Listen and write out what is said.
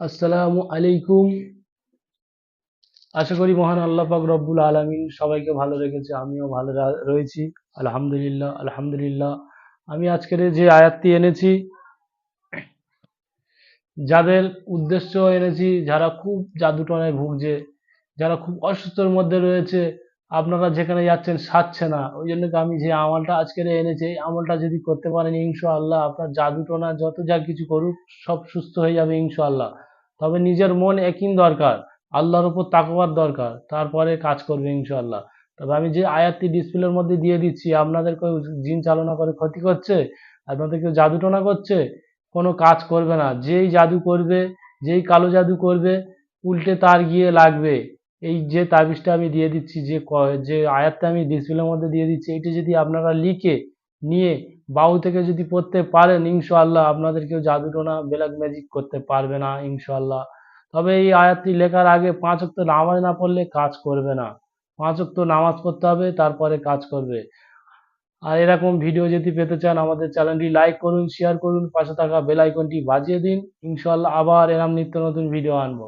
আসসালামু আলাইকুম। আশা করি মহান আল্লাহ পাক রব্বুল আলামিন সবাইকে ভালো রেখেছে, আমিও ভালো রয়েছি। আলহামদুলিল্লাহ আলহামদুলিল্লাহ। আমি আজকের যে আয়াতটি এনেছি, যাদের উদ্দেশ্য এনেছি, যারা খুব জাদুটনায় ভুগছে, যারা খুব অসুস্থর মধ্যে রয়েছে, আপনারা যেখানে যাচ্ছেন সারছে না। ওই জন্য আমি যে আমলটা আজকের এনেছি, এই আমলটা যদি করতে পারেন ইনশাআল্লাহ, আপনার জাদুটনা যত যা কিছু করুক, সব সুস্থ হয়ে যাবে ইনশাআল্লাহ। তবে নিজের মন একই দরকার, আল্লাহর উপর তাকওয়ার দরকার, তারপরে কাজ করবে ইনশাল্লাহ তবে আমি যে আয়াতটি ডিসপ্লের মধ্যে দিয়ে দিচ্ছি, আপনাদের কেউ জিন চালনা করে ক্ষতি করছে, আপনাদের কেউ জাদুটনা করছে, কোনো কাজ করবে না। যেই জাদু করবে, যেই কালো জাদু করবে, উল্টে তার গিয়ে লাগবে। এই যে তাবিজটা আমি দিয়ে দিচ্ছি, যে যে আয়াতটা আমি ডিসপ্লের মধ্যে দিয়ে দিচ্ছি এইটা যদি আপনারা লিখে নিয়ে বাউ থেকে যদি পড়তে পারেন, ইনশাআল্লাহ আপনাদের কেউ জাদুটোনা ব্ল্যাক ম্যাজিক করতে পারবে না, ইনশাআল্লাহ। তবে এই আয়াতটি লেখার আগে পাঁচ ওয়াক্ত নামাজ না পড়লে কাজ করবে না। পাঁচ ওয়াক্ত নামাজ পড়তে হবে, তারপরে কাজ করবে। আর এরকম ভিডিও যদি পেতে চান, আমাদের চ্যানেলটি লাইক করুন শেয়ার করুন, পাশে থাকা বেল আইকনটি বাজিয়ে দিন। ইনশাআল্লাহ আবার এরকম নিত্য নতুন ভিডিও আনব।